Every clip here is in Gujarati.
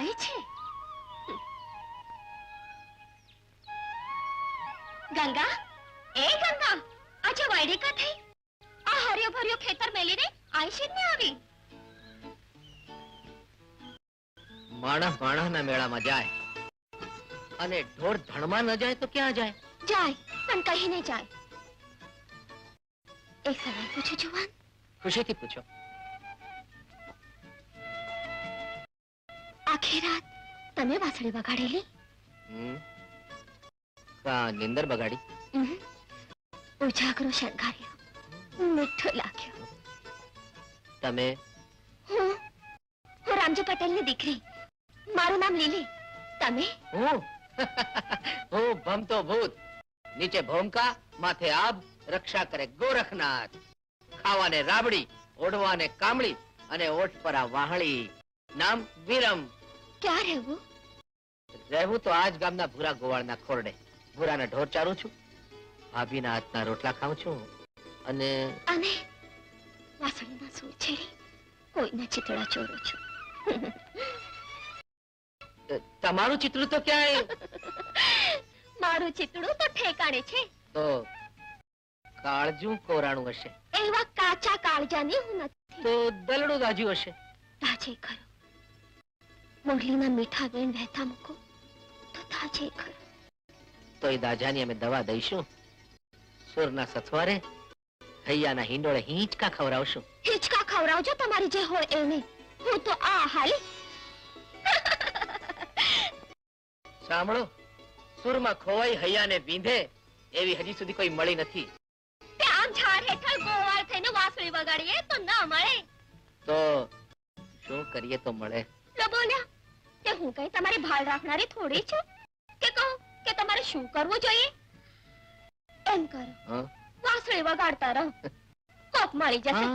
જાય છે? ગંગા? એ ગંગા આજે વાયડી કા થઈ? આ હર્યો ભર્યો ખેતર મેલીને આઈ ને આવી? માણસ માણસના મેળામાં જાય અને ઢોર ધણમાં ન જાય તો ક્યાં જાય? જાય પણ કહીને જાય. એક સવાલ પૂછો જુવાન? ખુશીથી પૂછો. આખી રાત તમે વાસળી વગાડેલી. નિંદર બગાડી? ઉજાગરો શણગાર્યો. મીઠો લાગ્યો. તમે? હું? હું રામજી પટેલની દીકરી. મારું નામ લીલી. તમે? હું? હું ભમતો ભૂત. નીચે ભોમકા માથે આબ રક્ષા કરે ગોરખનાથ. ખાવાને રાબડી ઓઢવાને કામળી અને ઓઠ પર આ વાહળી. નામ વિરમ. ક્યાં રહેવું? રહેવું તો આજ ગામના ભૂરા ગોવાળના ખોરડે. ભૂરાના ઢોર ચારું છું ભાભીના હાથના રોટલા ખાઉં છું અને અને વાસળીના સૂર છેડી કોઈના ચિતળા ચોરો છું. તમારું ચિતળું તો ક્યાંય? મારું ચિતળું તો ઠેકાણે છે. તો કાળજું કોરાણું હશે. એવા કાચા કાળજાની હું નથી. તો દલડું દાજ્યું હશે. દાજે ખરો મુરલીના મીઠા વેણ વહેતા મૂકો તો તાજે ખરો. તો એ દાજાની અમે દવા દઈશું. સુરના સથવારે હૈયાના હિંડોળે હિંચકા ખવડાવશું. હિંચકા ખવડાવજો તમારી જે હોય એને. હું તો આ હાલી. સાંભળો સુરમાં ખોવાઈ હૈયાને વીંધે એવી હજી સુધી કોઈ મળી નથી. આમ ઝાડ હેઠળ ગોવાળ થઈને વાંસળી વગાડીએ તો ના મળે. તો શું કરીએ તો મળે? લો બોલ્યા. હું કઈ તમારી ભાળ રાખનારી થોડી છું? કે કહું કે તમારે શું કરવું જોઈએ? એમ કરો. વાસળી વગાડતા રહો. કોપ મળી જશે.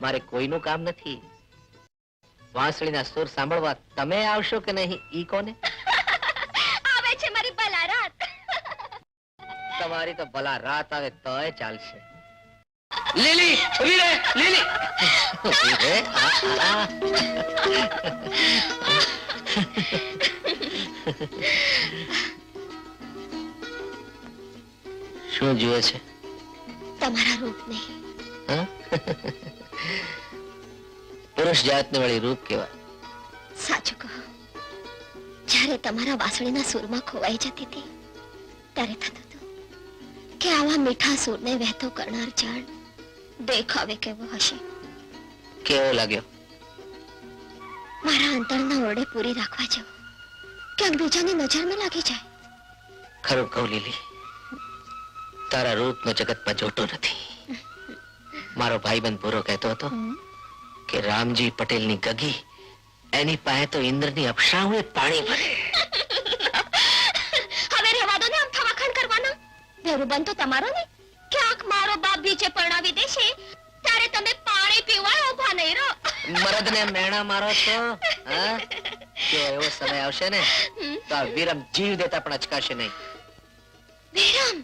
મારે કોઈનું કામ નથી. વાંસળીના સુર સાંભળવા તમે આવશો કે નહીં ઈ કોને? આવે છે મારી ભલા રાત. તમારી તો ભલા રાત આવે તોય ચાલશે. લીલી ઊભી રહે લીલી. ઊભી રહે આ, આ. શું જુએ છે? તમારા રૂપને. હા? પુરુષ જાતને વળી રૂપ કેવા સાચું કહો. જ્યારે તમારા વાસળીના સૂરમાં ખોવાઈ જતી હતી ત્યારે થતું હતું કે આવા મીઠા સૂરને વહેતો કરનાર જળ દેખાવે કેવો હશે? કેવો લાગ્યો? મારા અંતરના ઓરડે પૂરી રાખવા જેવો. ક્યાંક બીજાની નજરમાં લાગી જાય. ખરું કહું લીલી. તારા રૂપનો જગતમાં જોટો નથી. મારો ભાઈબંધ પૂરો કહેતો હતો કે રામજી પટેલની ગગી એની પાસે તો ઇન્દ્રની અપશાઓએ પાણી ભરે. હવે રહેવા દો ને આમ થવાખણ કરવાના? ભેરુબંધ તો તમારો ને ક્યાંક બાપ બીજે પરણાવી દેશે ત્યારે તમે પાણી પીવા ઊભા નહીં રહો. મરદને મેણા મારો છો હા? જો એવો સમય આવશે ને તો આ વિરમ જીવ દેતા પણ અચકાશે નહીં. વિરમ?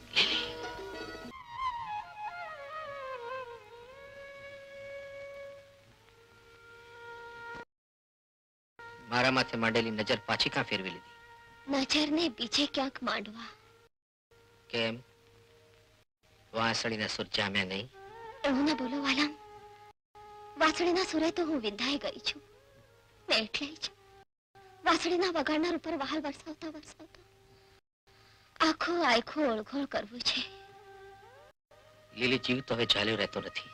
મારા માથે માંડેલી નજર પાછી કાં ફેરવી લીધી? નજરને બીજે ક્યાંક માંડવા. કેમ? વાંસળીના સુર જામ્યા નહીં. એવું ના બોલો વાલમ વાસળીના સુરે તો હું વિંધાઈ ગઈ છું. ને એટલે જ વાસળીના વગાડનાર ઉપર વહાલ વરસાવતા વરસાવતા આખો આખો ઓળઘોળ કરવું છે. લીલી જીવ તો હવે ચાલ્યો રહેતો નથી.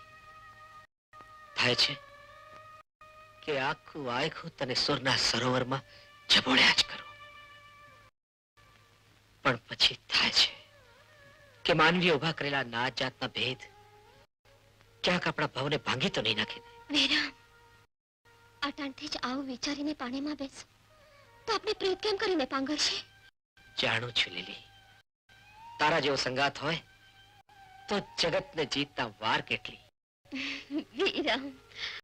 થાય છે કે આખું આખું તને સુરના સરોવરમાં જબોળ્યા જ કરો. પણ પછી થાય છે કે માનવી ઊભા કરેલા નાત જાતના ભેદ ક્યાંક આપણા ભાવને ભાંગી તો નહીં નાખે. વિરમ અટાણથી જ આવું વિચારીને પાણીમાં બેસ. તો આપણે પ્રેત કેમ કરીને પાંગળશે જાણું છું લીલી. તારા જેવો સંગાત હોય તો જગતને જીતતા વાર કેટલી. વિરમ